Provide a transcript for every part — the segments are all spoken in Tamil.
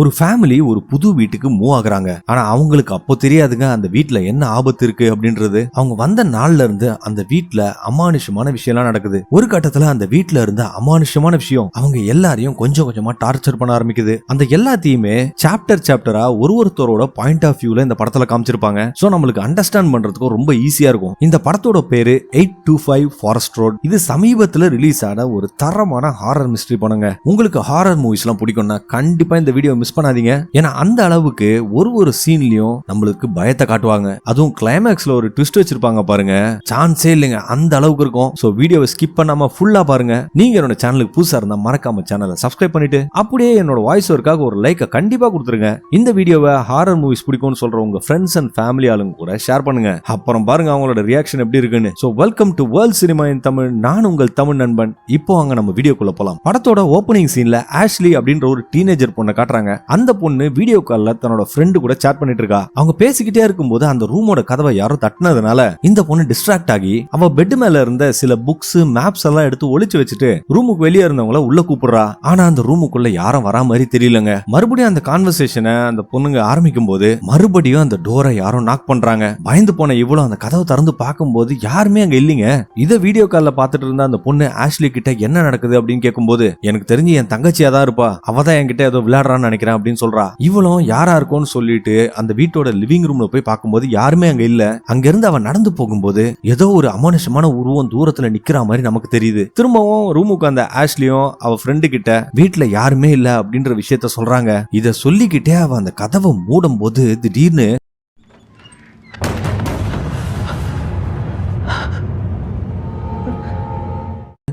ஒரு ஃபேமிலி ஒரு புது வீட்டுக்கு மூவ் ஆகுறாங்க. ஆனா அவங்களுக்கு அப்போ தெரியாதுங்க அந்த வீட்ல என்ன ஆபத்து இருக்கு அப்படின்றது. அவங்க வந்த நாள்ல இருந்து அந்த வீட்ல அமானுஷமான விஷயம்லாம் நடக்குது. ஒரு கட்டத்துல அந்த வீட்ல இருந்த அமானுஷமான விஷயம் அவங்க எல்லாரையும் கொஞ்சம் கொஞ்சமா டார்ச்சர் பண்ண ஆரம்பிக்குது. அந்த எல்லாத்தையுமே சாப்டர் சாப்டரா ஒரு ஒருத்தரோட பாயிண்ட் ஆஃப் வியூல இந்த படத்துல காமிச்சிருப்பாங்க. சோ நம்மளுக்கு அண்டர்ஸ்டாண்ட் பண்றதுக்கும் ரொம்ப ஈஸியா இருக்கும். இந்த படத்தோட பேரு eight two five forest road இது சமீபத்துல ரிலீஸ் ஆன ஒரு தரமான ஹாரர் மிஸ்ட்ரி பண்ணுங்க உங்களுக்கு ஹாரர் மூவிஸ் எல்லாம் பிடிக்கும்னா கண்டிப்பா இந்த வீடியோ மிஸ் பண்ணாதீங்க. ஏன்னா அந்த அளவுக்கு ஒரு ஒரு சீன்லயும் நம்மளுக்கு பயத்தை காட்டுவாங்க. அதுவும் கிளைமேக்ஸ்ல ஒரு ட்விஸ்ட் வச்சிருப்பாங்க பாருங்க. சான்ஸே இல்லைங்க. அந்த அளவுக்கு இருக்கும். ஸோ வீடியோவை ஸ்கிப் பண்ணாம ஃபுல்லா பாருங்க. நீங்க என்னோட சேனலுக்கு புதுசா இருந்தா மறக்காம சேனலை சப்ஸ்கிரைப் பண்ணிட்டு அப்படியே என்னோட வாய்ஸ் ஒர்க்காக ஒரு லைக்கை கண்டிப்பா கொடுத்துருங்க. இந்த வீடியோவை ஹாரர் மூவிஸ் பிடிக்கும்னு சொல்ற உங்க ஃப்ரெண்ட்ஸ் அண்ட் ஃபேமிலி ஆளுங்க கூட ஷேர் பண்ணுங்க. அப்புறம் பாருங்க அவங்களோட ரியாக்ஷன் எப்படி இருக்குன்னு. So welcome to world cinema in Tamil நான் உங்கள் தமிழ் நண்பன். இப்போ அங்க நம்ம வீடியோக்குள்ள போலாம். படத்தோட ஓப்பனிங் சீன்ல ஆஷ்லி அப்படின்ற ஒரு டீனேஜர் பொண்ணை காட்டுறாங்க. அந்த பொண்ணு வீடியோ கால்ல தன்னோட ஃப்ரெண்டு கூட சேட் பண்ணிட்டு இருக்கா. அவங்க பேசிக்கிட்டே இருக்கும்போது அந்த ரூமோட கதவை யாரோ தட்டினதுனால இந்த பொண்ணு டிஸ்ட்ராக்ட் ஆகி அவ பெட் மேல இருந்த சில புக்ஸ் மேப்ஸ் எல்லாம் எடுத்து ஒளிச்சு வச்சுட்டு ரூமுக்கு வெளியே இருந்தவங்கள உள்ள கூப்பிடுறா. ஆனா அந்த ரூமுக்குள்ள யாரும் வரா மாதிரி தெரியலங்க. மறுபடியும் அந்த கான்வர்சேஷனை அந்த பொண்ணுங்க ஆரம்பிக்கும் போது மறுபடியும் அந்த டோரை யாரும் நாக் பண்றாங்க. பயந்து போன இவ்வளவு அந்த கதவை திறந்து பார்க்கும்போது யாருமே அங்க இல்லைங்க. இதை வீடியோ கால்ல பாத்துட்டு இருந்த அந்த பொண்ணு ஆஷ்லி கிட்ட என்ன நடக்குது அப்படின்னு கேட்கும்போது எனக்கு தெரிஞ்சு என் தங்கச்சியா தான் இருப்பா. அவ தான் என்கிட்ட ஏதோ விளையாடுறான்னு நினைக்கிறேன் அப்படின்னு சொல்றா. இவளும் யாரா இருக்கும்னு சொல்லிட்டு அந்த வீட்டோட லிவிங் ரூம்ல போய் பார்க்கும்போது யாருமே அங்க இல்ல. அங்க இருந்து அவன் நடந்து போகும்போது ஏதோ ஒரு அமானுஷமான உருவம் தூரத்துல நிக்கிற மாதிரி நமக்கு தெரியுது. திரும்பவும் ரூமுக்கு அந்த ஆஷ்லியும் அவ ஃப்ரெண்டு கிட்ட வீட்டுல யாருமே இல்ல அப்படின்ற விஷயத்த சொல்றாங்க. இத சொல்லிக்கிட்டே அவ அந்த கதவை மூடும் போது திடீர்னு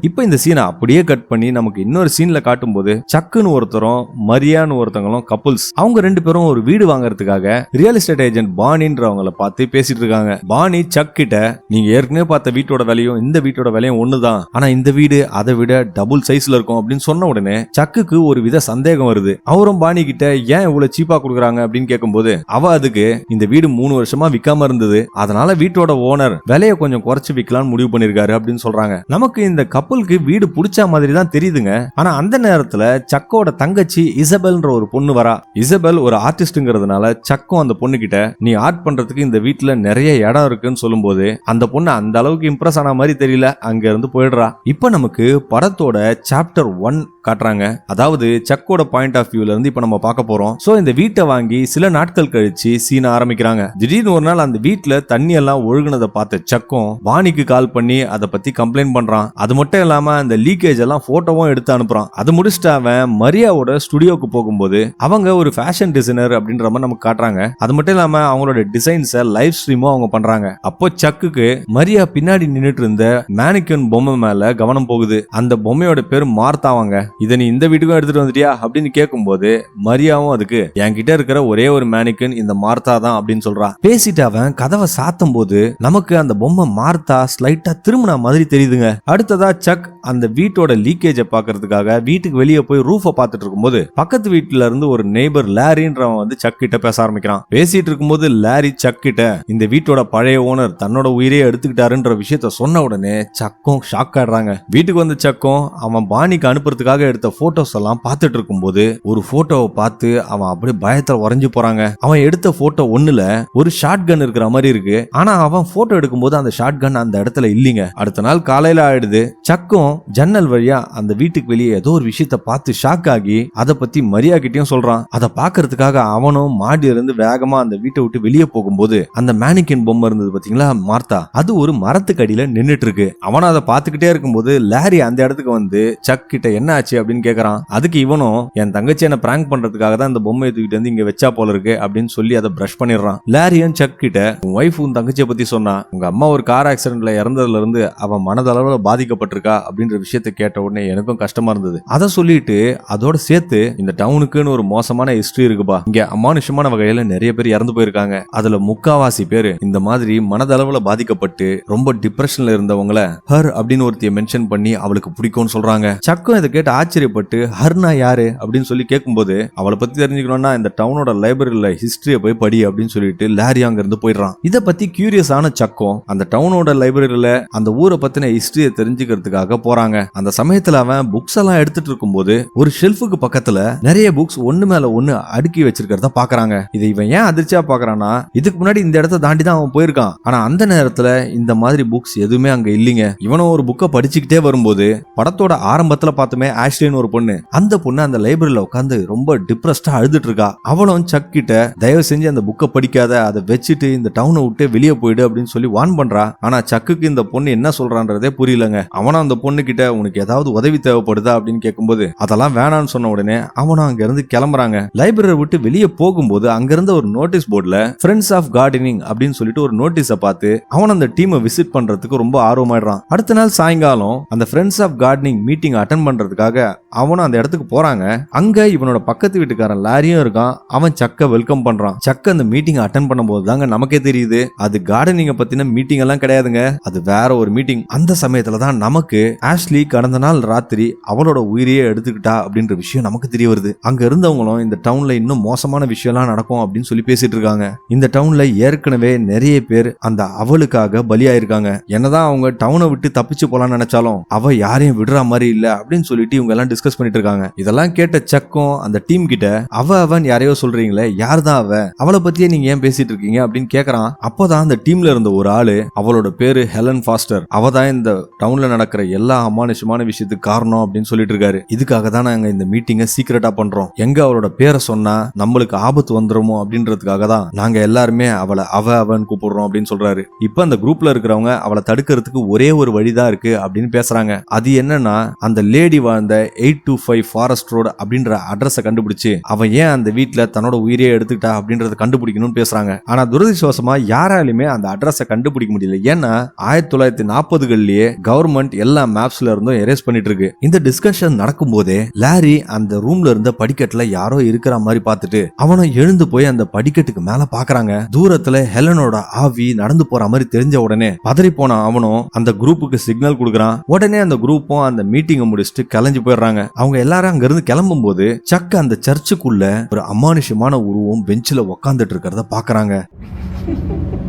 இப்போ இந்த சீனை அப்படியே கட் பண்ணி நமக்கு இன்னொரு சீன்ல காட்டும்போது சக்குன்னு ஒருத்தரும் மரியான்னு ஒருத்தங்களும் கப்புல்ஸ் அவங்க ரெண்டு பேரும் ஒரு வீடு வாங்குறதுக்காக ரியல் எஸ்டேட் ஏஜென்ட் பாணின்றவங்கள பார்த்து பேசிட்டு இருக்காங்க. பாணி சக் கிட்ட நீங்க ஏற்கனவே பார்த்த வீட்டோட விலையும் இந்த வீட்டோட விலையும் ஒண்ணுதான். ஆனா இந்த வீடு அதை விட டபுள் சைஸ்ல இருக்கும் அப்படின்னு சொன்ன உடனே சக்குக்கு ஒரு வித சந்தேகம் வருது. அவரும் பாணி கிட்ட ஏன் இவ்வளவு சீப்பா கொடுக்குறாங்க? அப்படின்னு கேட்கும்போது அவ அதுக்கு இந்த வீடு மூணு வருஷமா விற்காம இருந்தது. அதனால வீட்டோட ஓனர் விலையை கொஞ்சம் குறைச்சு விற்கலாம்னு முடிவு பண்ணிருக்காரு அப்படின்னு சொல்றாங்க. நமக்கு இந்த கப் கப்பலுக்கு வீடு பிடிச்ச மாதிரி தான் தெரியுதுங்க. ஆனா அந்த நேரத்துல சக்கோட தங்கச்சி இசபெல்ன்ற ஒரு பொண்ணு வரா. இசபெல் ஒரு ஆர்டிஸ்ட்ங்கிறதுனால சக்கோ அந்த பொண்ணு கிட்ட நீ ஆர்ட் பண்றதுக்கு இந்த வீட்டுல நிறைய இடம் இருக்குன்னு சொல்லும்போது அந்த பொண்ணு அந்த அளவுக்கு இம்ப்ரெஸ் ஆன மாதிரி தெரியல அங்க இருந்து போயிடுறா. இப்ப நமக்கு படத்தோட சாப்டர் ஒன் காட்டுறாங்க. அதாவது சக்கோட பாயிண்ட் ஆஃப் வியூல இருந்து இப்ப நம்ம பார்க்க போறோம். சோ இந்த வீட்டை வாங்கி சில நாட்கள் கழிச்சு சீன ஆரம்பிக்கிறாங்க. திடீர்னு ஒரு நாள் அந்த வீட்டுல தண்ணி எல்லாம் ஒழுகுனதை பார்த்த சக்கம் வாணிக்கு கால் பண்ணி அதை பத்தி கம்ப்ளைண்ட் பண்றான். அது மட்டும் இல்லாம அந்த லீக்கேஜ் எல்லாம் போட்டோவும் எடுத்து அனுப்புறான். அது முடிச்சுட்டு அவன் மரியாவோட ஸ்டுடியோக்கு போகும்போது அவங்க ஒரு ஃபேஷன் டிசைனர் அப்படின்ற மாதிரி நமக்கு காட்டுறாங்க. அது மட்டும் இல்லாம அவங்களோட டிசைன்ஸை லைவ் ஸ்ட்ரீமும் அவங்க பண்றாங்க. அப்போ சக்குக்கு மரியா பின்னாடி நின்னுட்டு இருந்த மேனிக்கன் பொம்மை மேல கவனம் போகுது. அந்த பொம்மையோட பேர் மார்த்தாவாங்க இதை நீ இந்த வீட்டுக்கும் எடுத்துட்டு வந்துட்டியா அப்படின்னு கேட்கும்போது மரியாவும் அதுக்கு என்கிட்ட இருக்கிற ஒரே ஒரு மேனிக்கன் இந்த மார்த்தா தான் அப்படின்னு சொல்றான். பேசிட்டு அவன் கதவை சாத்தும் போது நமக்கு அந்த பொம்மை மார்த்தா ஸ்லைட்டா திரும்பின மாதிரி தெரியுதுங்க. அடுத்ததா சக் அந்த வீட்டோட லீக்கேஜை பாக்குறதுக்காக வீட்டுக்கு வெளியே போய் ரூஃபை பார்த்துட்டு இருக்கும்போது பக்கத்து வீட்டுல இருந்து ஒரு நெய்பர் லாரின்றவன் வந்து சக் கிட்ட பேச ஆரம்பிக்கிறான். பேசிட்டு இருக்கும்போது லாரி சக் கிட்ட இந்த வீட்டோட பழைய ஓனர் தன்னோட உயிரையே எடுத்துக்கிட்டாருன்ற விஷயத்த சொன்ன உடனே சக்கும் ஷாக் ஆடுறாங்க வீட்டுக்கு வந்த சக்கும் அவன் பாணிக்கு அனுப்புறதுக்காக எடுத்த போட்டோஸ் எல்லாம் பார்த்துட்டு இருக்கும்போது ஒரு போட்டோவை பார்த்து அவன் அப்படியே பயத்துல உறைஞ்சு போறாங்க. அவன் எடுத்த போட்டோ ஒண்ணுல ஒரு ஷார்ட் கன் இருக்கிற மாதிரி இருக்கு. ஆனா அவன் போட்டோ எடுக்கும்போது அந்த ஷார்ட் கன் அந்த இடத்துல இல்லீங்க. அடுத்த நாள் காலையில ஆயிடுது. சக்கும் ஜன்னல் வழியா அந்த வீட்டுக்கு வெளியே ஏதோ ஒரு விஷயத்த பார்த்து ஷாக் ஆகி அதை பத்தி மரியா கிட்டயும் சொல்றான். அதை பாக்குறதுக்காக அவனும் மாடியில இருந்து வேகமா அந்த வீட்டை விட்டு வெளியே போகும்போது அந்த மேனிக்கின் பொம்மை இருந்தது பாத்தீங்களா மார்த்தா? அது ஒரு மரத்துக்கு அடியில நின்னுட்டு இருக்கு அவனும் அதை பார்த்துக்கிட்டே இருக்கும்போது லாரி அந்த இடத்துக்கு வந்து சக் கிட்ட என்ன ஆச்சு? அப்படின்னு கேக்குறான். அதுக்கு இவனும் என் தங்கச்சி என்ன பிராங்க் பண்றதுக்காக தான் இந்த பொம்மையை தூக்கிட்டு வந்து இங்க வச்சா போல இருக்கு அப்படின்னு சொல்லி அதை பிரஷ் பண்ணிடுறான். லாரியும் சக் கிட்ட உன் ஒய்ஃப் உன் தங்கச்சியை பத்தி சொன்னா உங்க அம்மா ஒரு கார் ஆக்சிடென்ட்ல இறந்ததுல இருந்து அவன் மனதளவுல பாதிக்கப்பட்டிருக்கா. அப்படின்ற விஷயத்தை கேட்ட உடனே எனக்கும் கஷ்டமா இருந்தது. அதை சொல்லிட்டு அதோட சேர்த்து இந்த டவுனுக்குன்னு ஒரு மோசமான ஹிஸ்டரி இருக்குப்பா. இங்க அமானுஷமான வகையில நிறைய பேர் இறந்து போயிருக்காங்க. அதுல முக்காவாசி பேர் இந்த மாதிரி மனதளவுல பாதிக்கப்பட்டு ரொம்ப டிப்ரெஷன்ல இருந்தவங்கள ஹர் அப்படின்னு ஒருத்திய மென்ஷன் பண்ணி அவளுக்கு பிடிக்கும்னு சொல்றாங்க. சக்கம் இதை கேட்டு ஆச்சரியப்பட்டு ஹர்னா யாரு அப்படின்னு சொல்லி கேட்கும்போது அவளை பத்தி தெரிஞ்சுக்கணும்னா இந்த டவுனோட லைப்ரரியில ஹிஸ்டரியை போய் படி அப்படின்னு சொல்லிட்டு லாரி அங்க இருந்து போயிடுறான். இதை பத்தி கியூரியஸ் ஆன சக்கம் அந்த டவுனோட லைப்ரரியில அந்த ஊரை பத்தின ஹிஸ்டரியை தெரிஞ்சுக்கிறதுக்காக படிக்கிறதுக்காக போறாங்க. அந்த சமயத்துல அவன் புக்ஸ் எல்லாம் எடுத்துட்டு இருக்கும்போது ஒரு ஷெல்ஃபுக்கு பக்கத்துல நிறைய புக்ஸ் ஒண்ணு மேல ஒண்ணு அடுக்கி வச்சிருக்கிறத பாக்குறாங்க. இது இவன் ஏன் அதிர்ச்சியா பாக்குறான்னா இதுக்கு முன்னாடி இந்த இடத்த தாண்டி தான் அவன் போயிருக்கான். ஆனா அந்த நேரத்துல இந்த மாதிரி புக்ஸ் எதுவுமே அங்க இல்லைங்க. இவனும் ஒரு புக்கை படிச்சுக்கிட்டே வரும்போது படத்தோட ஆரம்பத்துல பார்த்துமே ஆஷ்லின்னு ஒரு பொண்ணு. அந்த பொண்ணு அந்த லைப்ரரியில உட்காந்து ரொம்ப டிப்ரெஸ்டா அழுதுட்டு இருக்கா. அவளும் சக் கிட்ட தயவு செஞ்சு அந்த புக்கை படிக்காத அதை வச்சுட்டு இந்த டவுனை விட்டு வெளியே போயிடு அப்படின்னு சொல்லி வான் பண்றா. ஆனா சக்குக்கு இந்த பொண்ணு என்ன சொல்றான்றதே புரியலங்க. அவனும் அந்த பொண்ணு கிட்ட உனக்கு ஏதாவது உதவி தேவைப்படுதா அப்படின்னு கேட்கும்போது அதெல்லாம் வேணாம்னு சொன்ன உடனே அவனும் அங்க இருந்து கிளம்புறாங்க. லைப்ரரி விட்டு வெளியே போகும்போது அங்கிருந்த ஒரு நோட்டீஸ் போர்டுல ஃப்ரெண்ட்ஸ் ஆஃப் கார்டனிங் அப்படின்னு சொல்லிட்டு ஒரு நோட்டீஸை பார்த்து அவன் அந்த டீமை விசிட் பண்றதுக்கு ரொம்ப ஆர்வமாயிடுறான். அடுத்த நாள் சாயங்காலம் அந்த friends of gardening meeting attend பண்றதுக்காக அவனும் அந்த இடத்துக்கு போறாங்க. அங்க இவனோட பக்கத்து வீட்டுக்காரன் லாரியும் இருக்கான். அவன் சக்க வெல்கம் பண்றான். சக்க அந்த மீட்டிங் அட்டன் பண்ணும்போது தாங்க நமக்கே தெரியுது. அது கார்டனிங்க பத்தின மீட்டிங் எல்லாம் கிடையாதுங்க. அது வேற ஒரு மீட்டிங் அந்த சமயத்துல தான் நமக்கு ஆஷ்லி கடந்த நாள் ராத்திரி அவளோட உயிரையே எடுத்துக்கிட்டா அப்படின்ற விஷயம் நமக்கு தெரிய வருது. அங்க இருந்தவங்களும் இந்த டவுன்ல இன்னும் மோசமான விஷயம்லாம் நடக்கும் அப்படின்னு சொல்லி பேசிட்டு இருக்காங்க. இந்த டவுன்ல ஏற்கனவே நிறைய பேர் அந்த அவளுக்காக பலியாயிருக்காங்க. என்னதான் அவங்க டவுனை விட்டு தப்பிச்சு போலாம்னு நினைச்சாலும் அவ யாரையும் விடுற மாதிரி இல்ல அப்படின்னு சொல்லிட்டு இவங்க எல்லாம் டிஸ்கஸ் பண்ணிட்டு இருக்காங்க. இதெல்லாம் கேட்ட சக்கம் அந்த டீம் கிட்ட அவ அவன் யாரையோ சொல்றீங்களே? யார் தான் அவ? அவளை பத்தியே நீங்க ஏன் பேசிட்டு இருக்கீங்க? அப்படின்னு கேக்குறான். அப்போதான் அந்த டீம்ல இருந்த ஒரு ஆளு அவளோட பேரு ஹெலன் ஃபாஸ்டர் அவ தான் இந்த டவுன்ல நடக்கிற எல்லா அமானுஷமான விஷயத்துக்கு காரணம் அப்படின்னு சொல்லிட்டு இருக்காரு. இதுக்காக தான் நாங்க இந்த மீட்டிங்கை சீக்கிரட்டா பண்றோம். எங்க அவளோட பேரை சொன்னா நம்மளுக்கு ஆபத்து வந்துருமோ அப்படின்றதுக்காக தான் நாங்க எல்லாருமே அவளை அவ அவன் கூப்பிடுறோம் அப்படின்னு சொல்றாரு. இப்ப அந்த குரூப்ல இருக்கிறவங்க அவளை தடுக்கிறதுக்கு ஒரே ஒரு வழிதான் இருக்கு அப்படின்னு பேசுறாங்க. அது என்னன்னா அந்த லேடி வாழ்ந்த eight two five forest road அப்படின்ற அட்ரஸை கண்டுபிடிச்சு அவன் ஏன் அந்த வீட்ல தன்னோட உயிரையே எடுத்துக்கிட்டா அப்படின்றத கண்டுபிடிக்கணும்னு பேசுறாங்க. ஆனா துரதிருஷ்டவசமா யாராலுமே அந்த அட்ரஸை கண்டுபிடிக்க முடியல. ஏன்னா ஆயிரத்தி தொள்ளாயிரத்தி நாற்பதுகள்லயே கவர்மெண்ட் எல்லா மேப்ஸ்ல இருந்தும் எரேஸ் பண்ணிட்டு இருக்கு இந்த டிஸ்கஷன் நடக்கும் போதே லாரி அந்த ரூம்ல இருந்த படிக்கட்டுல யாரோ இருக்கிற மாதிரி பார்த்துட்டு அவனும் எழுந்து போய் அந்த படிக்கட்டுக்கு மேல பாக்குறாங்க. தூரத்துல ஹெலனோட ஆவி நடந்து போற மாதிரி தெரிஞ்ச உடனே பதறி போன அவனும் அந்த குரூப்புக்கு சிக்னல் கொடுக்குறான். உடனே அந்த குரூப்பும் அந்த மீட்டிங்கை முடிச்சுட்டு கிளம்பி போயிடுறாங்க. அவங்க எல்லாரும் அங்க இருந்து கிளம்பும் போது சக்க அந்த சர்ச்சுக்குள்ள ஒரு அமானுஷமான உருவம் பெஞ்சில் உக்காந்துட்டு இருக்கிறத பாக்குறாங்க.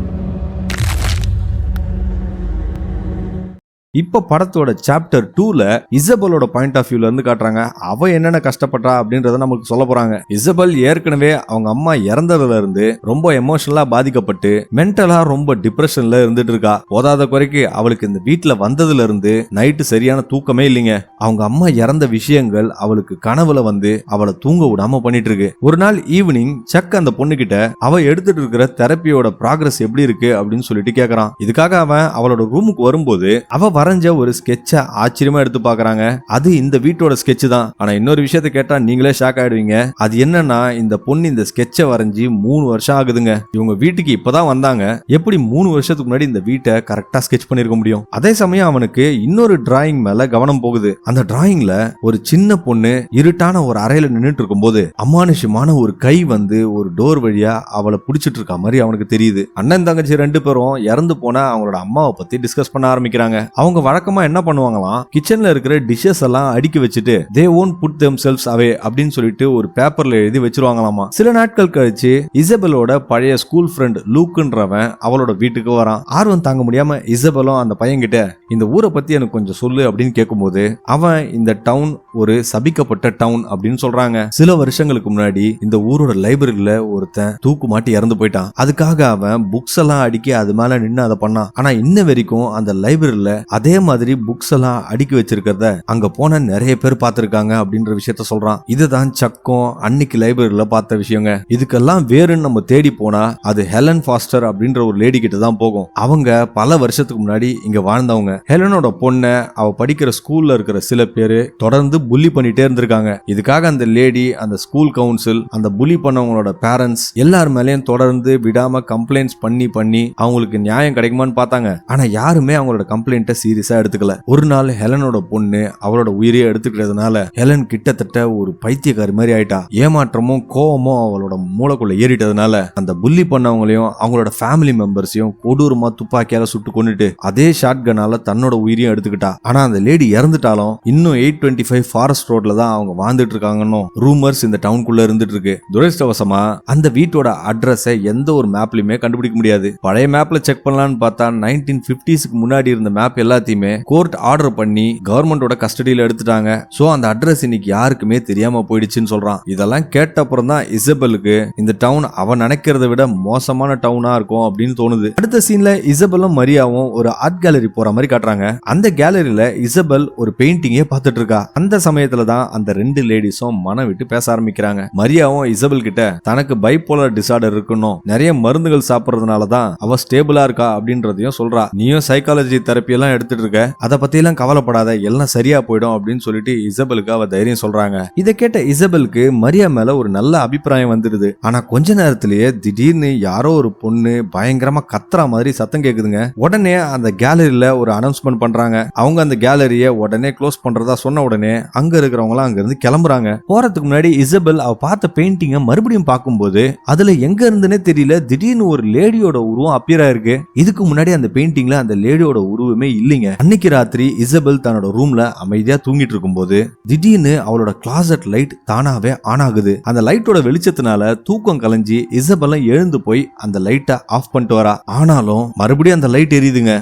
இப்போ படத்தோட சாப்டர் டூல இசபலோட பாயிண்ட் ஆஃப் வியூல இருந்து காட்டுறாங்க. அவ என்னென்ன கஷ்டப்பட்டா அப்படின்றத நமக்கு சொல்ல போறாங்க. இசபல் ஏற்கனவே அவங்க அம்மா இறந்ததுல இருந்து ரொம்ப எமோஷனலா பாதிக்கப்பட்டு மென்டலா ரொம்ப டிப்ரெஷன்ல இருந்துட்டு இருக்கா. போதாத குறைக்கு அவளுக்கு இந்த வீட்டுல வந்ததுல இருந்து நைட்டு சரியான தூக்கமே இல்லைங்க. அவங்க அம்மா இறந்த விஷயங்கள் அவளுக்கு கனவுல வந்து அவளை தூங்க விடாம பண்ணிட்டு இருக்கு. ஒரு நாள் ஈவினிங் சக் அந்த பொண்ணுகிட்ட அவ எடுத்துட்டு இருக்கிற தெரப்பியோட ப்ராக்ரஸ் எப்படி இருக்கு? அப்படின்னு சொல்லிட்டு கேக்குறான். இதுக்காக அவன் அவளோட ரூமுக்கு வரும்போது அவ வரைஞ்ச ஒரு ஸ்கெட்சை ஆச்சரியமா எடுத்து பாக்குறாங்க அது இந்த வீட்டோட ஸ்கெட்ச் தான். ஆனா இன்னொரு விஷயத்த கேட்டா நீங்களே ஷாக் ஆயிடுவீங்க. அது என்னன்னா இந்த பொண்ணு இந்த ஸ்கெட்சை வரைஞ்சி மூணு வருஷம் ஆகுதுங்க. இவங்க வீட்டுக்கு இப்பதான் வந்தாங்க. எப்படி மூணு வருஷத்துக்கு முன்னாடி இந்த வீட்டை கரெக்டா ஸ்கெட்ச் பண்ணிருக்க முடியும்? அதே சமயம் அவனுக்கு இன்னொரு டிராயிங் மேல கவனம் போகுது. அந்த டிராயிங்ல ஒரு சின்ன பொண்ணு இருட்டான ஒரு அறையில நின்றுட்டு இருக்கும்போது அமானுஷமான ஒரு கை வந்து ஒரு டோர் வழியா அவளை புடிச்சிட்டு இருக்க மாதிரி அவனுக்கு தெரியுது. அண்ணன் தங்கச்சி ரெண்டு பேரும் இறந்து போன அவங்களோட அம்மாவை பத்தி டிஸ்கஸ் பண்ண ஆரம்பிக்கிறாங்க. அவங்க வழக்கமா என்ன பண்ணுவாங்களாம்? கிச்சன்ல இருக்கிற டிஷ்ஷஸ் எல்லாம் அடுக்கி வச்சுட்டு they own put themselves away அப்படின்னு சொல்லிட்டு ஒரு பேப்பர்ல எழுதி வச்சிருவாங்களாமா? சில நாட்கள் கழிச்சு இசபெலோட பழைய ஸ்கூல் ஃப்ரெண்ட் லூக்குன்றவன் அவளோட வீட்டுக்கு வரான். ஆர்வம் தாங்க முடியாம இசபெலும் அந்த பையன்கிட்ட இந்த ஊரை பத்தி எனக்கு கொஞ்சம் சொல்லு அப்படின்னு கேட்கும்போது அவன் இந்த டவுன் ஒரு சபிக்கப்பட்ட டவுன் அப்படின்னு சொல்றாங்க. சில வருஷங்களுக்கு முன்னாடி இந்த ஊரோட லைப்ரரியில ஒருத்தன் தூக்கு மாட்டி இறந்து போயிட்டான். அதுக்காக அவன் புக்ஸ் எல்லாம் அடுக்கி அது மேல நின்னு அதை பண்ணான். ஆனா இன்ன வரைக்கும் அந்த லைப்ரரியில அதே மாதிரி புக்ஸ் எல்லாம் அடுக்கி வச்சிருக்கிறத அங்க போன நிறைய பேர் பார்த்திருக்காங்க அப்படின்ற விஷயத்த சொல்றான். இதுதான் சக்கம் அன்னைக்கு லைப்ரரியில பார்த்த விஷயங்க. இதுக்கெல்லாம் வேறுன்னு நம்ம தேடி போனா அது ஹெலன் ஃபாஸ்டர் அப்படின்ற ஒரு லேடி கிட்ட தான் போகும். அவங்க பல வருஷத்துக்கு முன்னாடி இங்க வாழ்ந்தவங்க. ஹெலனோட பொண்ணை அவ படிக்கிற ஸ்கூல்ல இருக்கிற சில பேரு தொடர்ந்து புள்ளி பண்ணிட்டே இருந்திருக்காங்க. இதுக்காக அந்த லேடி அந்த ஸ்கூல் கவுன்சில் அந்த புலி பண்ணவங்களோட பேரண்ட்ஸ் எல்லார் மேலயும் தொடர்ந்து விடாம கம்ப்ளைண்ட்ஸ் பண்ணி பண்ணி அவங்களுக்கு நியாயம் கிடைக்குமான்னு பார்த்தாங்க. ஆனா யாருமே அவங்களோட கம்ப்ளைண்ட்டை சீரியஸா எடுத்துக்கல. ஒரு நாள் ஹெலனோட பொண்ணு அவளோட உயிரையே எடுத்துக்கிறதுனால ஹெலன் கிட்டத்தட்ட ஒரு பைத்தியக்காரி மாதிரி ஆயிட்டா. ஏமாற்றமும் கோவமும் அவளோட மூளைக்குள்ள ஏறிட்டதுனால அந்த புள்ளி பண்ணவங்களையும் அவங்களோட ஃபேமிலி மெம்பர்ஸையும் கொடூரமா துப்பாக்கியால சுட்டு கொண்டுட்டு அதே ஷார்ட் கனால தன்னோட உயிரையும் எடுத்துக்கிட்டா. ஆனா அந்த லேடி இறந்துட்டாலும் இன்னும் எயிட் டுவெண்ட்டி ஃபைவ் ஃபாரஸ்ட் ரோட்ல தான் அவங்க வாழ்ந்துட்டு இருக்காங்கன்னு ரூமர்ஸ் இந்த டவுனுக்குள்ள இருந்துட்டு இருக்கு. துரதிருஷ்டவசமா அந்த வீட்டோட அட்ரஸை எந்த ஒரு மேப்லயுமே கண்டுபிடிக்க முடியாது. பழைய மேப்ல செக் பண்ணலாம்னு பார்த்தா நைன்டீன் பிப்டிஸ்க்கு முன்னாடி இருந்த மேப் எல்லாம் எல்லாத்தையுமே கோர்ட் ஆர்டர் பண்ணி கவர்மெண்டோட கஸ்டடியில எடுத்துட்டாங்க. சோ அந்த அட்ரஸ் இன்னைக்கு யாருக்குமே தெரியாம போயிடுச்சுன்னு சொல்றான். இதெல்லாம் கேட்ட அப்புறம் தான் இசபெலுக்கு இந்த டவுன் அவன் நினைக்கிறத விட மோசமான டவுனா இருக்கும் அப்படின்னு தோணுது. அடுத்த சீன்ல இசபெலும் மரியாவும் ஒரு ஆர்ட் கேலரி போற மாதிரி காட்டுறாங்க. அந்த கேலரியில இசபெல் ஒரு பெயிண்டிங்கே பார்த்துட்டு இருக்கா. அந்த சமயத்துல தான் அந்த ரெண்டு லேடிஸும் மனம் விட்டு பேச ஆரம்பிக்கிறாங்க. மரியாவும் இசபெல் கிட்ட தனக்கு பைப்போலர் டிசார்டர் இருக்கணும். நிறைய மருந்துகள் சாப்பிடுறதுனால தான் அவ ஸ்டேபிளா இருக்கா? அப்படின்றதையும் சொல்றா. நீயும் சைக்காலஜி தெரப்பி எல்லாம் எடுத்துட்டு இருக்க. அதை பத்தியெல்லாம் கவலைப்படாத எல்லாம் சரியா போயிடும் அப்படின்னு சொல்லிட்டு இசபெலுக்கு அவ தைரியம் சொல்றாங்க. இதை கேட்ட இசபெலுக்கு மரியா மேல ஒரு நல்ல அபிப்பிராயம் வந்துருது. ஆனா கொஞ்ச நேரத்திலேயே திடீர்னு யாரோ ஒரு பொண்ணு பயங்கரமா கத்துற மாதிரி சத்தம் கேக்குதுங்க. உடனே அந்த கேலரியில ஒரு அனௌன்ஸ்மெண்ட் பண்றாங்க. அவங்க அந்த கேலரிய உடனே க்ளோஸ் பண்றதா சொன்ன உடனே அங்க இருக்கிறவங்க எல்லாம் அங்க இருந்து கிளம்புறாங்க. போறதுக்கு முன்னாடி இசபெல் அவ பார்த்த பெயிண்டிங்க மறுபடியும் பார்க்கும்போது அதுல எங்க இருந்துனே தெரியல. திடீர்னு ஒரு லேடியோட உருவம் அப்பியர் ஆயிருக்கு. இதுக்கு முன்னாடி அந்த பெயிண்டிங்ல அந்த லேடியோட உருவமே இல்லைங்க. இல்லைங்க அன்னைக்கு ராத்திரி இசபெல் தன்னோட ரூம்ல அமைதியா தூங்கிட்டு இருக்கும்போது திடீர்னு அவளோட கிளாசட் லைட் தானாவே ஆன் ஆகுது. அந்த லைட்டோட வெளிச்சத்தினால தூக்கம் கலைஞ்சி இசபெல்லாம் எழுந்து போய் அந்த லைட்டை ஆஃப் பண்ணிட்டு வரா. ஆனாலும் மறுபடியும் அந்த லைட் எரியுதுங்க.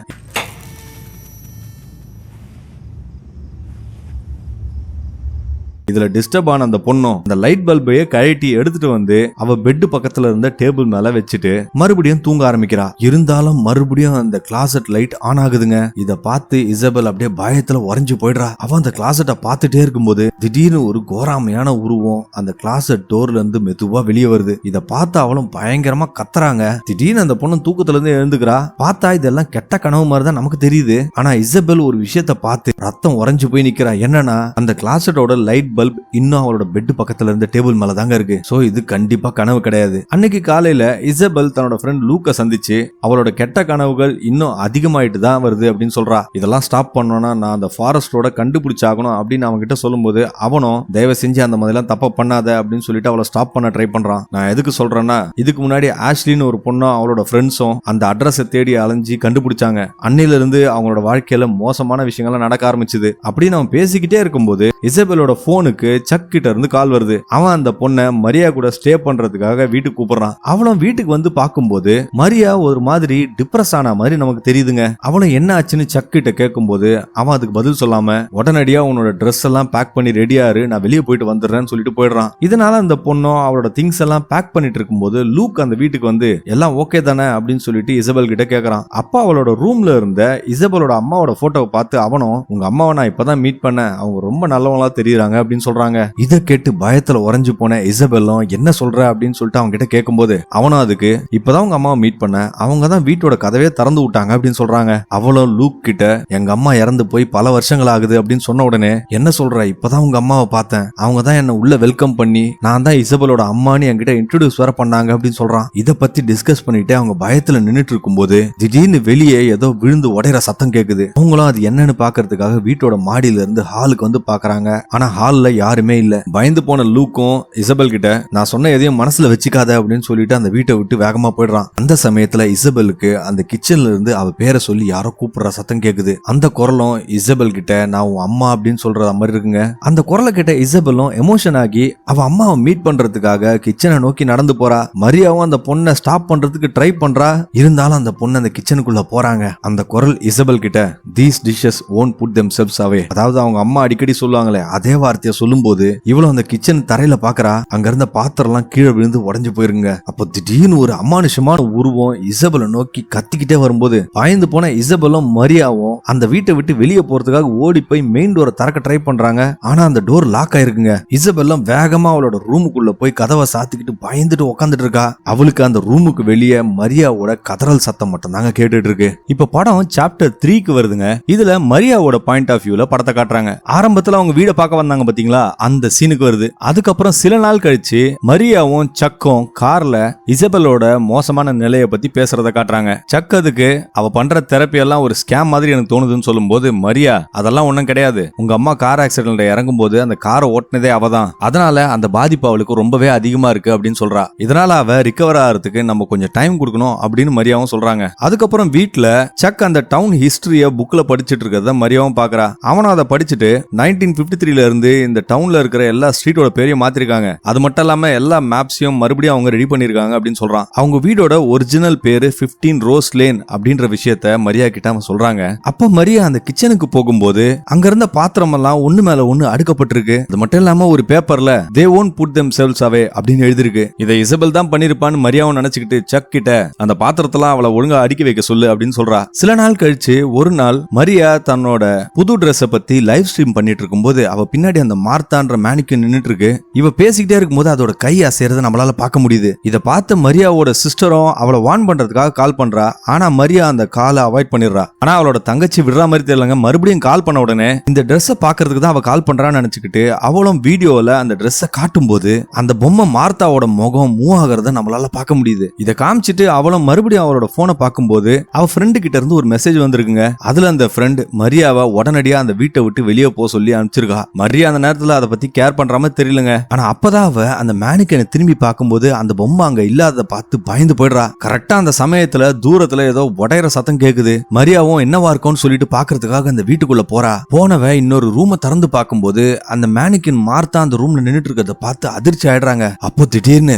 இதுல டிஸ்டர்ப் ஆன அந்த பொண்ணும் அந்த லைட் பல்பையே கழட்டி எடுத்துட்டு வந்து அவ பெட் பக்கத்துல இருந்த டேபிள் மேல வச்சுட்டு மறுபடியும் தூங்க ஆரம்பிக்கிறா. இருந்தாலும் மறுபடியும் அந்த கிளாசட் லைட் ஆன் ஆகுதுங்க. இத பார்த்து இசபெல் அப்படியே பயத்துல உறைஞ்சு போயிடுறா. அவ அந்த கிளாசட்டை பார்த்துட்டே இருக்கும்போது திடீர்னு ஒரு கோராமையான உருவம் அந்த கிளாசட் டோர்ல இருந்து மெதுவா வெளியே வருது. இத பார்த்து அவளும் பயங்கரமா கத்துறாங்க. திடீர்னு அந்த பொண்ணு தூக்கத்துல இருந்து எழுந்துக்கிறா. பார்த்தா இதெல்லாம் கெட்ட கனவு மாதிரி தான் நமக்கு தெரியுது. ஆனா இசபெல் ஒரு விஷயத்த பார்த்து ரத்தம் உறைஞ்சு போய் நிக்கிறா. என்னன்னா அந்த கிளாசட்டோட லைட் பல்ப் இன்னும் அவளோட பெட் பக்கத்துல இருந்த டேபிள் மேல தாங்க இருக்கு. சோ இது கண்டிப்பா கனவு கிடையாது. அன்னைக்கு காலையில இசபெல் தன்னோட ஃப்ரெண்ட் லூக்க சந்திச்சு அவளோட கெட்ட கனவுகள் இன்னும் அதிகமாயிட்டு தான் வருது அப்படின்னு சொல்றா. இதெல்லாம் ஸ்டாப் பண்ணோம்னா நான் அந்த ஃபாரஸ்டோட கண்டுபிடிச்சாகணும் அப்படின்னு அவன் கிட்ட சொல்லும்போது அவனும் தயவு செஞ்சு அந்த மாதிரிலாம் தப்ப பண்ணாத அப்படின்னு சொல்லிட்டு அவளை ஸ்டாப் பண்ண ட்ரை பண்றான். நான் எதுக்கு சொல்றேன்னா இதுக்கு முன்னாடி ஆஷ்லின்னு ஒரு பொண்ணும் அவளோட ஃப்ரெண்ட்ஸும் அந்த அட்ரஸை தேடி அலைஞ்சு கண்டுபிடிச்சாங்க. அன்னையில இருந்து அவங்களோட வாழ்க்கையில மோசமான விஷயங்கள்லாம் நடக்க ஆரம்பிச்சது. அப்படின்னு அவன் பேசிக்கிட்டே இருக்கும்போது இசபெலோட அவனுக்கு சக் கிட்ட இருந்து கால் வருது. அவன் அந்த பொண்ணை மரியா கூட ஸ்டே பண்றதுக்காக வீட்டுக்கு கூப்பிடுறான். அவளும் வீட்டுக்கு வந்து பார்க்கும்போது மரியா ஒரு மாதிரி டிப்ரெஸ் ஆன மாதிரி நமக்கு தெரியுதுங்க. அவளும் என்ன ஆச்சுன்னு சக் கிட்ட கேட்கும்போது அவன் அதுக்கு பதில் சொல்லாம உடனடியா உன்னோட ட்ரெஸ் எல்லாம் பேக் பண்ணி ரெடியாரு நான் வெளியே போயிட்டு வந்துடுறேன்னு சொல்லிட்டு போயிடுறான். இதனால அந்த பொண்ணும் அவளோட திங்ஸ் எல்லாம் பேக் பண்ணிட்டு இருக்கும்போது லூக் அந்த வீட்டுக்கு வந்து எல்லாம் ஓகே தானே? அப்படின்னு சொல்லிட்டு இசபல் கிட்ட கேட்கறான் அப்பா அவளோட ரூம்ல இருந்த இசபலோட அம்மாவோட போட்டோவை பார்த்து அவனும் உங்க அம்மாவை நான் இப்பதான் மீட் பண்ணேன். அவங்க ரொம்ப நல்லவங்களா தெரியுறாங்க அப்படின்னு சொல்றாங்க. இதை கேட்டு பயத்துல உறைஞ்சு போன இசபெல்லும் என்ன சொல்ற? அப்படின்னு சொல்லிட்டு அவங்க கிட்ட கேட்கும்போது அவனும் அதுக்கு இப்பதான் உங்க அம்மாவை மீட் பண்ண அவங்க தான் வீட்டோட கதவே திறந்து விட்டாங்க அப்படின்னு சொல்றாங்க. அவளும் லூக் கிட்ட எங்க அம்மா இறந்து போய் பல வருஷங்கள் ஆகுது அப்படின்னு சொன்ன உடனே என்ன சொல்ற? இப்பதான் உங்க அம்மாவை பார்த்தேன். அவங்க தான் என்ன உள்ள வெல்கம் பண்ணி நான் தான் இசபெலோட அம்மான்னு என்கிட்ட இன்ட்ரடியூஸ் வேற பண்ணாங்க அப்படின்னு சொல்றான். இதை பத்தி டிஸ்கஸ் பண்ணிட்டு அவங்க பயத்துல நின்னுட்டு இருக்கும்போது திடீர்னு வெளியே ஏதோ விழுந்து உடையிற சத்தம் கேக்குது. அவங்களும் அது என்னன்னு பாக்குறதுக்காக வீட்டோட மாடியில இருந்து ஹாலுக்கு வந்து பாக்குறாங்க. ஆனா ஹால்ல யாருமே இல்ல. பயந்து போன லூக்கும் இசபெல் கிட்ட நான் சொன்ன எதையும் மனசுல வச்சுக்காத அப்படின்னு சொல்லிட்டு அந்த வீட்டை விட்டு வேகமா போயிடுறான். அந்த சமயத்துல இசபெலுக்கு அந்த கிச்சன்ல இருந்து அவ பேரை சொல்லி யாரோ கூப்பிடுற சத்தம் கேக்குது. அந்த குரலும் இசபெல் கிட்ட நான் உன் அம்மா அப்படின்னு சொல்ற மாதிரி இருக்குங்க. அந்த குரலை கிட்ட இசபெலும் எமோஷன் ஆகி அவ அம்மாவை மீட் பண்றதுக்காக கிச்சனை நோக்கி நடந்து போறா. மரியாவும் அந்த பொண்ணை ஸ்டாப் பண்றதுக்கு ட்ரை பண்றா. இருந்தாலும் அந்த பொண்ணு அந்த கிச்சனுக்குள்ள போறாங்க. அந்த குரல் இசபெல் கிட்ட these dishes own put themselves away அதாவது அவங்க அம்மா அடிக்கடி சொல்லுவாங்களே அதே வார்த்தையை சொல்லும்போது இவ்வளவு அந்த கிச்சன் தரையில பாக்குறா அங்க இருந்த பாத்திரம் எல்லாம் கீழே விழுந்து உடைஞ்சு போயிருங்க. அப்போ திடீர்னு ஒரு அமானுஷமான உருவம் இசபலை நோக்கி கத்திக்கிட்டே வரும்போது பாய்ந்து போன இசபலும் மரியாவும் அந்த வீட்டை விட்டு வெளியே போறதுக்காக ஓடி போய் மெயின் டோரை திறக்க ட்ரை பண்றாங்க. ஆனா அந்த டோர் லாக் ஆயிருக்குங்க. இசபெல்லாம் வேகமா அவளோட ரூமுக்குள்ள போய் கதவை சாத்திக்கிட்டு பயந்துட்டு உட்காந்துட்டு இருக்கா. அவளுக்கு அந்த ரூமுக்கு வெளியே மரியாவோட கதறல் சத்தம் மட்டும் தாங்க கேட்டுட்டு இருக்கு. இப்ப படம் சாப்டர் த்ரீக்கு வருதுங்க. இதுல மரியாவோட பாயிண்ட் ஆஃப் வியூல படத்தை காட்டுறாங்க. ஆரம்பத்துல அவங்க வீட பார்க்க வந்தாங்க பாத்தீங்களா? அந்த சீனுக்கு வருது. அதுக்கப்புறம் சில நாள் கழிச்சு மரியாவும் சக்கும் கார்ல இசபெலோட மோசமான நிலைய பத்தி பேசுறத காட்டுறாங்க. சக் அதுக்கு அவ பண்ற தெரப்பி எல்லாம் ஒரு ஸ்கேம் மாதிரி எனக்கு தோணுதுன்னு சொல்லும்போது மரியா அதெல்லாம் ஒன்றும் கிடையாது. உங்க அம்மா கார் ஆக்சிடென்ட்ல இறங்கும் போது அந்த காரை ஓட்டுனதே அவதான் அதனால அந்த பாதிப்பு அவளுக்கு ரொம்பவே அதிகமா இருக்கு அப்படின்னு சொல்றா. இதனால அவ ரிகவர் ஆகிறதுக்கு நம்ம கொஞ்சம் டைம் கொடுக்கணும் அப்படின்னு மரியாவும் சொல்றாங்க. அதுக்கப்புறம் வீட்டுல சக் அந்த டவுன் ஹிஸ்டரிய புக்ல படிச்சிட்டு இருக்கிறத மரியாவும் பாக்குறா. அவனும் அதை படிச்சுட்டு நைன்டீன் பிப்டி த்ரீல இருந்து இந்த இந்த டவுன்ல இருக்கிற எல்லா ஸ்ட்ரீட்டோட பேரையும் மாத்திருக்காங்க. அது மட்டும் இல்லாம எல்லா மேப்ஸையும் மறுபடியும் அவங்க ரெடி பண்ணிருக்காங்க அப்படின்னு சொல்றான். அவங்க வீடோட ஒரிஜினல் பேரு 15 ரோஸ் லேன் அப்படின்ற விஷயத்த மரியா கிட்ட அவன் சொல்றாங்க. அப்ப மரியா அந்த கிச்சனுக்கு போகும்போது அங்க இருந்த பாத்திரம் எல்லாம் ஒண்ணு மேல ஒண்ணு அடுக்கப்பட்டிருக்கு. அது மட்டும் இல்லாம ஒரு பேப்பர்ல they own put themselves away அப்படின்னு எழுதிருக்கு இதை இசபெல் தான் பண்ணிருப்பான்னு மரியாவும் நினைச்சுக்கிட்டு சக் கிட்ட அந்த பாத்திரத்தெல்லாம் அவளை ஒழுங்கா அடுக்கி வைக்க சொல்லு அப்படின்னு சொல்றா. சில நாள் கழிச்சு ஒரு நாள் மரியா தன்னோட புது ட்ரெஸ்ஸை பத்தி லைவ் ஸ்ட்ரீம் பண்ணிட்டு இருக்கும்போது அவ பின்னாடி அந்த மார்த்தான்ற மேனிக்கு நின்னுட்டு இருக்கு இவ பேசிக்கிட்டே இருக்கும்போது அதோட கை அசைறதை நம்மளால பார்க்க முடியுது. இதை பார்த்த மரியாவோட சிஸ்டரும் அவளை வான் பண்றதுக்காக கால் பண்றா. ஆனா மரியா அந்த காலை அவாய்ட் பண்ணிடுறா. ஆனா அவளோட தங்கச்சி விடுற மாதிரி தெரியலங்க. மறுபடியும் கால் பண்ண உடனே இந்த ட்ரெஸ்ஸை பாக்குறதுக்கு தான் அவ கால் பண்றான்னு நினைச்சுக்கிட்டு அவளும் வீடியோல அந்த ட்ரெஸ்ஸை காட்டும்போது அந்த பொம்மை மார்த்தாவோட முகம் மூவ் ஆகிறத நம்மளால பார்க்க முடியுது. இதை காமிச்சிட்டு அவளும் மறுபடியும் அவளோட போனை பார்க்கும்போது அவ ஃப்ரெண்டு கிட்ட இருந்து ஒரு மெசேஜ் வந்திருக்குங்க. அதுல அந்த ஃப்ரெண்ட் மரியாவை உடனடியா அந்த வீட்டை விட்டு வெளியே போக சொல்லி அனுப்பிச்சிருக்கா. மரியா அந்த நேரத்தில் அதை பற்றி கேர் பண்ற மாதிரி தெரியலங்க. ஆனால் அப்போதான் அவ அந்த மேனிக்கனை திரும்பி பார்க்கும்போது அந்த பொம்மை அங்கே இல்லாததை பார்த்து பயந்து போயிடுறா. கரெக்டாக அந்த சமயத்தில் தூரத்தில் ஏதோ உடையிற சத்தம் கேட்குது மரியாவும் என்னவா இருக்கும்னு சொல்லிட்டு பார்க்கறதுக்காக அந்த வீட்டுக்குள்ளே போறா. போனவ இன்னொரு ரூமை திறந்து பார்க்கும்போது அந்த மேனிக்கின் மார்த்தா அந்த ரூம்ல நின்றுட்டு இருக்கிறத பார்த்து அதிர்ச்சி ஆயிடுறாங்க. அப்போ திடீர்னு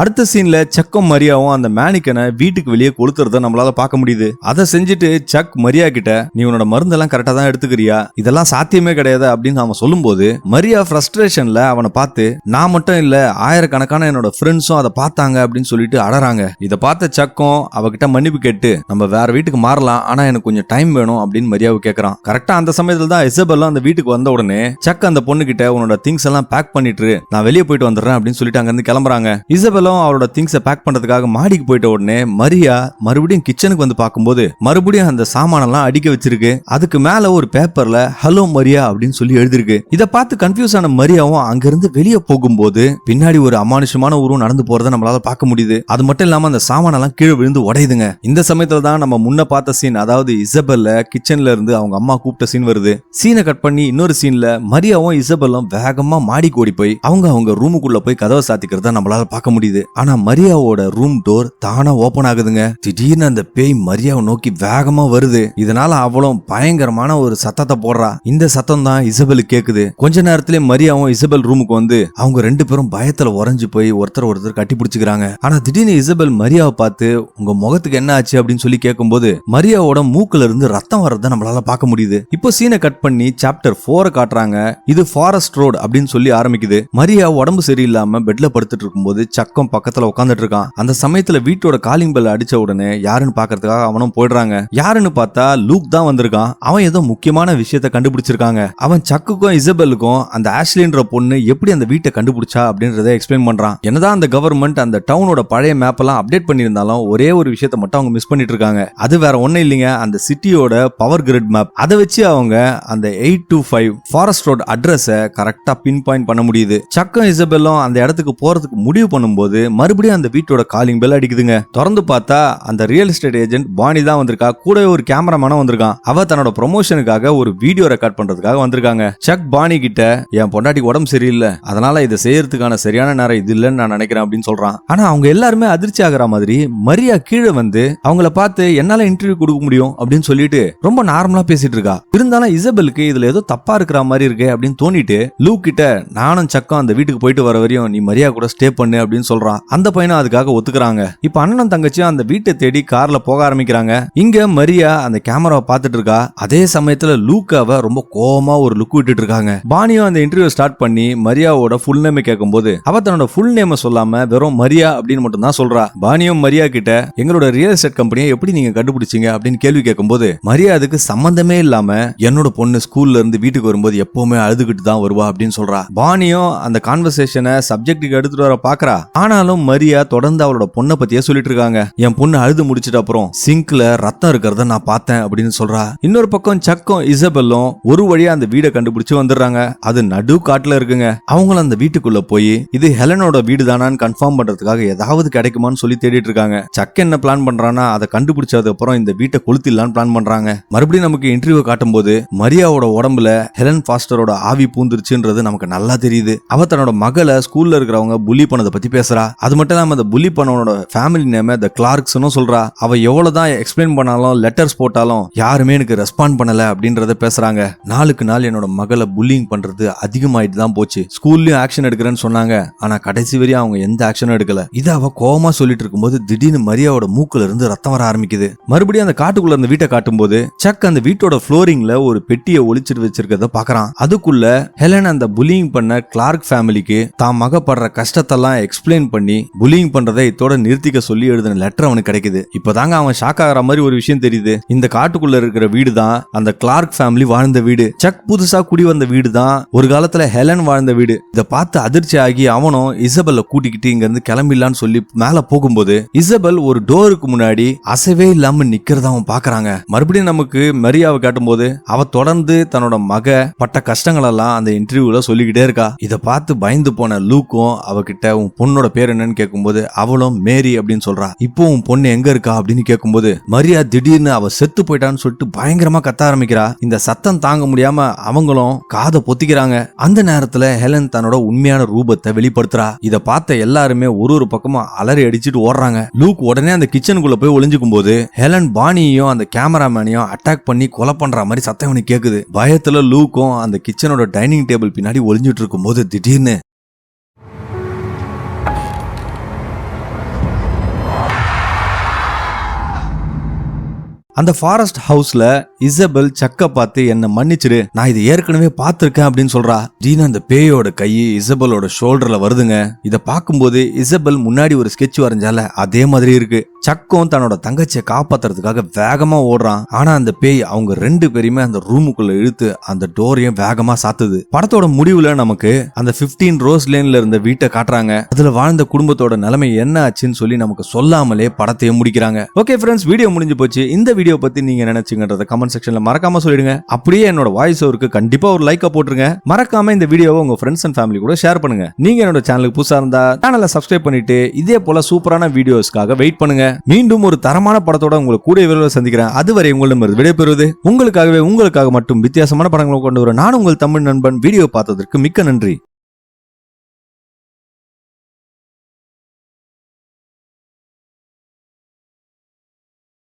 அடுத்த சீன்ல சக்கும் மரியாவும் அந்த மேனிக்கனை வீட்டுக்கு வெளியே கொளுத்துறத நம்மளால பார்க்க முடியுது. அதை செஞ்சுட்டு சக் மரியா கிட்ட நீ உன்னோட மருந்தெல்லாம் கரெக்டா தான் எடுத்துக்கிறியா? இதெல்லாம் சாத்தியமே கிடையாது அப்படின்னு அவன் சொல்லும் போது மரியா ஃப்ரஸ்ட்ரேஷன்ல அவனை பார்த்து நான் மட்டும் இல்ல ஆயிரக்கணக்கான என்னோட ஃப்ரெண்ட்ஸும் அதை பார்த்தாங்க அப்படின்னு சொல்லிட்டு அடறாங்க இதை பார்த்த சக்கும் அவகிட்ட மன்னிப்பு கேட்டு நம்ம வேற வீட்டுக்கு மாறலாம் ஆனா எனக்கு கொஞ்சம் டைம் வேணும் அப்படின்னு மரியாவை கேட்கறான் கரெக்டா அந்த சமயத்துல தான் இசபெல்லாம் அந்த வீட்டுக்கு வந்த உடனே சக் அந்த பொண்ணு கிட்ட உன்னோட திங்ஸ் எல்லாம் பேக் பண்ணிட்டு நான் வெளியே போயிட்டு வந்துடுறேன் அப்படின்னு சொல்லிட்டு அங்க இருந்து கிளம்புறாங்க. இசபெல் இசபெல்லும் அவரோட திங்ஸை பேக் பண்றதுக்காக மாடிக்கு போயிட்ட உடனே மரியா மறுபடியும் கிச்சனுக்கு வந்து பார்க்கும்போது மறுபடியும் அந்த சாமானெல்லாம் அடிக்க வச்சிருக்கு. அதுக்கு மேல ஒரு பேப்பர்ல ஹலோ மரியா அப்படின்னு சொல்லி எழுதிருக்கு இதை பார்த்து கன்ஃபியூஸ் ஆன மரியாவும் அங்கிருந்து வெளியே போகும்போது பின்னாடி ஒரு அமானுஷமான உருவம் நடந்து போறதை நம்மளால பார்க்க முடியுது. அது மட்டும் இல்லாம அந்த சாமானெல்லாம் கீழே விழுந்து உடையுதுங்க. இந்த சமயத்துல தான் நம்ம முன்ன பார்த்த சீன் அதாவது இசபெல்ல கிச்சன்ல இருந்து அவங்க அம்மா கூப்பிட்ட சீன் வருது. சீனை கட் பண்ணி இன்னொரு சீன்ல மரியாவும் இசபெல்லும் வேகமா மாடி கோடி போய் அவங்க அவங்க ரூமுக்குள்ள போய் கதவை சாத்திக்கிறத நம்மளால பார்க்க முடியுது. தெரியுது. ஆனா மரியாவோட ரூம் டோர் தானா ஓபன் ஆகுதுங்க. திடீர்னு அந்த பேய் மரியாவை நோக்கி வேகமா வருது. இதனால அவளும் பயங்கரமான ஒரு சத்தத்தை போடுறா. இந்த சத்தம் தான் இசபெல் கேக்குது. கொஞ்ச நேரத்திலே மரியாவும் இசபெல் ரூமுக்கு வந்து அவங்க ரெண்டு பேரும் பயத்துல உறைஞ்சு போய் ஒருத்தர் ஒருத்தர் கட்டி பிடிச்சுக்கிறாங்க. ஆனா திடீர்னு இசபெல் மரியாவை பார்த்து உங்க முகத்துக்கு என்ன ஆச்சு? அப்படின்னு சொல்லி கேட்கும்போது மரியாவோட மூக்குல இருந்து ரத்தம் வர்றதை நம்மளால பார்க்க முடியுது. இப்போ சீனை கட் பண்ணி சாப்டர் போரை காட்டுறாங்க. இது ஃபாரஸ்ட் ரோடு அப்படின்னு சொல்லி ஆரம்பிக்குது. மரியா உடம்பு சரியில்லாம பெட்ல படுத்துட்டு இருக்கும்போது சக்கம் பக்கத்துல உட்காந்துட்டு இருக்கான் அந்த சமயத்துல வீட்டோட காலிங் பெல் அடிச்ச உடனே யாருன்னு பாக்குறதுக்காக அவனும் போயிடுறாங்க. யாருன்னு பார்த்தா லூக் தான் வந்திருக்கான். அவன் ஏதோ முக்கியமான விஷயத்த கண்டுபிடிச்சிருக்காங்க. அவன் சக்குக்கும் இசபெலுக்கும் அந்த ஆஷ்லின்ற பொண்ணு எப்படி அந்த வீட்டை கண்டுபிடிச்சா அப்படின்றத எக்ஸ்பிளைன் பண்றான். என்னதான் அந்த கவர்மெண்ட் அந்த டவுனோட பழைய மேப் எல்லாம் அப்டேட் பண்ணியிருந்தாலும் ஒரே ஒரு விஷயத்த மட்டும் அவங்க மிஸ் பண்ணிட்டு இருக்காங்க அது வேற ஒண்ணும் இல்லைங்க. அந்த சிட்டியோட பவர் கிரிட் மேப் அதை வச்சு அவங்க அந்த eight two five forest road அட்ரஸை கரெக்டா பின் பாயிண்ட் பண்ண முடியுது. சக்கம் இசபெல்லும் அந்த இடத்துக்கு போறதுக்கு முடிவு பண்ணும்போது மறுபடியும் அந்த வீட்டோட காலிங் பெல் அடிக்குதுங்க. திறந்து பார்த்தா அந்த ரியல் எஸ்டேட் ஏஜென்ட் பாணி தான் வந்திருக்கா. கூடவே ஒரு கேமராமேனும் வந்திருக்கான். அவ தன்னோட ப்ரொமோஷனுக்காக ஒரு வீடியோ ரெக்கார்ட் பண்றதுக்காக வந்திருக்காங்க. சக் பாணி கிட்ட என் பொண்டாட்டிக்கு உடம்பு சரியில்லை. அதனால இதை செய்யறதுக்கான சரியான நேரம் இது இல்லைன்னு நான் நினைக்கிறேன் அப்படின்னு சொல்றான். ஆனா அவங்க எல்லாருமே அதிர்ச்சி ஆகுற மாதிரி மரியா கீழே வந்து அவங்கள பார்த்து என்னால இன்டர்வியூ கொடுக்க முடியும்? அப்படின்னு சொல்லிட்டு ரொம்ப நார்மலா பேசிட்டு இருக்கா. இருந்தாலும் இசபெலுக்கு இதுல ஏதோ தப்பா இருக்கிற மாதிரி இருக்கு அப்படின்னு தோணிட்டு லூக் கிட்ட நானும் சக்கம் அந்த வீட்டுக்கு போயிட்டு வர வரையும் நீ மரியா கூட ஸ்டே பண்ணு அப்படின்னு சொல்றான். அந்த பையனும் அதுக்காக ஒத்துக்கிறாங்க. இப்ப அண்ணனும் தங்கச்சியும் அந்த வீட்டை தேடி கார்ல போக ஆரம்பிக்கிறாங்க. இங்க மரியா அந்த கேமராவை பார்த்துட்டு இருக்கா. அதே சமயத்துல லூக்காவை ரொம்ப கோவமா ஒரு லுக் விட்டுட்டு இருக்காங்க. பானியும் அந்த இன்டர்வியூ ஸ்டார்ட் பண்ணி மரியாவோட ஃபுல் நேம் கேட்கும்போது அவ தன்னோட ஃபுல் நேம சொல்லாம வெறும் மரியா அப்படின்னு மட்டும் தான் சொல்றா. பானியும் மரியா கிட்ட எங்களோட ரியல் எஸ்டேட் கம்பெனியை எப்படி நீங்க கண்டுபிடிச்சீங்க? அப்படின்னு கேள்வி கேட்கும்போது மரியா அதுக்கு சம்பந்தமே இல்லாம என்னோட பொண்ணு ஸ்கூல்ல இருந்து வீட்டுக்கு வரும்போது எப்பவுமே அழுதுகிட்டு தான் வருவா அப்படின்னு சொல்றா. பானியும் அந்த கான்வர்சேஷனை சப்ஜெக்டுக்கு எடுத்துட்டு வர பாக்குறா. ஆனாலும் மரியா தொடர்ந்து அவளோட பொண்ணை பத்தியே சொல்லிட்டு இருக்காங்க. என் பொண்ணு அழுது முடிச்சிட்ட அப்புறம் சிங்க்ல ரத்தம் இருக்கிறத நான் பார்த்தேன் அப்படின்னு சொல்றா. இன்னொரு பக்கம் சக்கும் இசபெல்லும் ஒரு வழியா அந்த வீடை கண்டுபிடிச்சு வந்துடுறாங்க. அது நடு காட்டுல இருக்குங்க. அவங்களும் அந்த வீட்டுக்குள்ள போய் இது ஹெலனோட வீடு தானான்னு கன்ஃபார்ம் பண்றதுக்காக ஏதாவது கிடைக்குமான்னு சொல்லி தேடிட்டு இருக்காங்க. சக் என்ன பிளான் பண்றான்னா அதை கண்டுபிடிச்சதுக்கு அப்புறம் இந்த வீட்டை கொளுத்திடலான்னு பிளான் பண்றாங்க. மறுபடியும் நமக்கு இன்டர்வியூ காட்டும் போது மரியாவோட உடம்புல ஹெலன் ஃபாஸ்டரோட ஆவி பூந்துருச்சுன்றது நமக்கு நல்லா தெரியுது. அவ தன்னோட மகளை ஸ்கூல்ல இருக்கிறவங்க புலி பண்ணதை பத்தி பேசுறா. பேசுறா அது மட்டும் இல்லாம அந்த புலி பண்ணவனோட ஃபேமிலி நேம் த கிளார்க்ஸ்னு சொல்றா. அவ எவ்வளவுதான் எக்ஸ்பிளைன் பண்ணாலும் லெட்டர்ஸ் போட்டாலும் யாருமே எனக்கு ரெஸ்பாண்ட் பண்ணல அப்படின்றத பேசுறாங்க. நாளுக்கு நாள் என்னோட மகளை புல்லிங் பண்றது அதிகமாயிட்டு தான் போச்சு. ஸ்கூல்லயும் ஆக்ஷன் எடுக்கிறேன்னு சொன்னாங்க. ஆனா கடைசி வரையும் அவங்க எந்த ஆக்ஷனும் எடுக்கல. இதை அவ கோவமா சொல்லிட்டு இருக்கும்போது திடீர்னு மரியாவோட மூக்குல இருந்து ரத்தம் வர ஆரம்பிக்குது. மறுபடியும் அந்த காட்டுக்குள்ள அந்த வீட்டை காட்டும்போது சக் அந்த வீட்டோட ஃப்ளோரிங்ல ஒரு பெட்டியை ஒளிச்சிட்டு வச்சிருக்கிறத பாக்குறான். அதுக்குள்ள ஹெலன் அந்த புல்லிங் பண்ண கிளார்க் ஃபேமிலிக்கு தான் மகப்படுற கஷ்டத்தெல்லாம் எக்ஸ்பிளைன் பண்ணி புலிங் பண்றதை இதோட நிறுத்திக்க சொல்லி எழுதின லெட்டர் அவனுக்கு கிடைக்குது. இப்பதாங்க அவன் ஷாக் ஆகிற மாதிரி ஒரு விஷயம் தெரியுது. இந்த காட்டுக்குள்ள இருக்கிற வீடு தான் அந்த கிளார்க் ஃபேமிலி வாழ்ந்த வீடு. சக் புதுசா குடி வந்த வீடு தான் ஒரு காலத்துல ஹெலன் வாழ்ந்த வீடு. இதை பார்த்து அதிர்ச்சி ஆகி அவனும் இசபெல்ல கூட்டிக்கிட்டு இங்க இருந்து கிளம்பிடலான்னு சொல்லி மேல போகும்போது இசபெல் ஒரு டோருக்கு முன்னாடி அசைவே இல்லாம நிக்கிறத அவன் பாக்குறாங்க மறுபடியும் நமக்கு மரியாவை காட்டும்போது அவ தொடர்ந்து தன்னோட மக பட்ட கஷ்டங்கள் எல்லாம் அந்த இன்டர்வியூல சொல்லிக்கிட்டே இருக்கா. இதை பார்த்து பயந்து போன லூக்கும் அவகிட்ட உன் பொண்ணோட பேர் என்னன்னு கேட்கும்போது அவளும் மேரி அப்படின்னு சொல்றா. இப்போ உன் பொண்ணு எங்க இருக்கா? அப்படின்னு கேட்கும்போது மரியா திடீர்னு அவ செத்து போயிட்டான்னு சொல்லிட்டு பயங்கரமா கத்த ஆரம்பிக்கிறா. இந்த சத்தம் தாங்க முடியாம அவங்களும் காதை பொத்திக்கிறாங்க. அந்த நேரத்துல ஹெலன் தன்னோட உண்மையான ரூபத்தை வெளிப்படுத்துறா. இத பார்த்த எல்லாருமே ஒரு ஒரு பக்கமா அலறி அடிச்சுட்டு ஓடுறாங்க. லூக் உடனே அந்த கிச்சனுக்குள்ள போய் ஒளிஞ்சுக்கும் போது ஹெலன் பானியையும் அந்த கேமராமேனையும் அட்டாக் பண்ணி கொலை பண்ற மாதிரி சத்தம் இவனுக்கு கேக்குது. பயத்துல லூக்கும் அந்த கிச்சனோட டைனிங் டேபிள் பின்னாடி ஒளிஞ்சிட்டு இருக்கும்போது திடீர்னு அந்த ஃபாரஸ்ட் ஹவுஸ்ல இசபெல் சக்க பார்த்து என்ன மன்னிச்சிடு. நான் இது ஏற்கனவே பார்த்துருக்கேன் அப்படின்னு சொல்றா. ஜீனா அந்த பேயோட கை இசபெலோட ஷோல்டர்ல வருதுங்க. இதை பார்க்கும்போது இசபெல் முன்னாடி ஒரு ஸ்கெட்ச் வரைஞ்சால அதே மாதிரி இருக்கு. சக்கம் தன்னோட தங்கச்சியை காப்பாத்துறதுக்காக வேகமா ஓடுறான். ஆனா அந்த பேய் அவங்க ரெண்டு பேரையுமே அந்த ரூமுக்குள்ள இழுத்து அந்த டோரையும் வேகமா சாத்துது. படத்தோட முடிவுல நமக்கு அந்த 15 ரோஸ் லேன்ல இருந்த வீட்டை காட்டுறாங்க. அதுல வாழ்ந்த குடும்பத்தோட நிலைமை என்ன ஆச்சுன்னு சொல்லி நமக்கு சொல்லாமலே படத்தையும் முடிக்கிறாங்க. ஓகே ஃப்ரெண்ட்ஸ் வீடியோ முடிஞ்சு போச்சு. இந்த வீடியோ பத்தி நீங்க நினைச்சீங்கன்றத கமெண்ட் செக்ஷன்ல மறக்காம சொல்லிடுங்க. அப்படியே என்னோட வாய்ஸ் ஓவருக்கு கண்டிப்பா ஒரு லைக்க போட்டுருங்க. மறக்காம இந்த வீடியோவை உங்க ஃப்ரெண்ட்ஸ் அண்ட் ஃபேமிலி கூட ஷேர் பண்ணுங்க. நீங்க என்னோட சேனலுக்கு புதுசா இருந்தா சேனலை சப்ஸ்கிரைப் பண்ணிட்டு இதே போல சூப்பரான வீடியோஸ்க்காக வெயிட் பண்ணுங்க. மீண்டும் ஒரு தரமான படத்தோட உங்களை கூட விரைவில் சந்திக்கிறேன். அதுவரை உங்களிடம் விடைபெறுவது உங்களுக்காகவே உங்களுக்காக மட்டும் வித்தியாசமான படங்களை கொண்டு வர நான் உங்கள் தமிழ் நண்பன் வீடியோ பார்த்ததற்கு மிக்க நன்றி.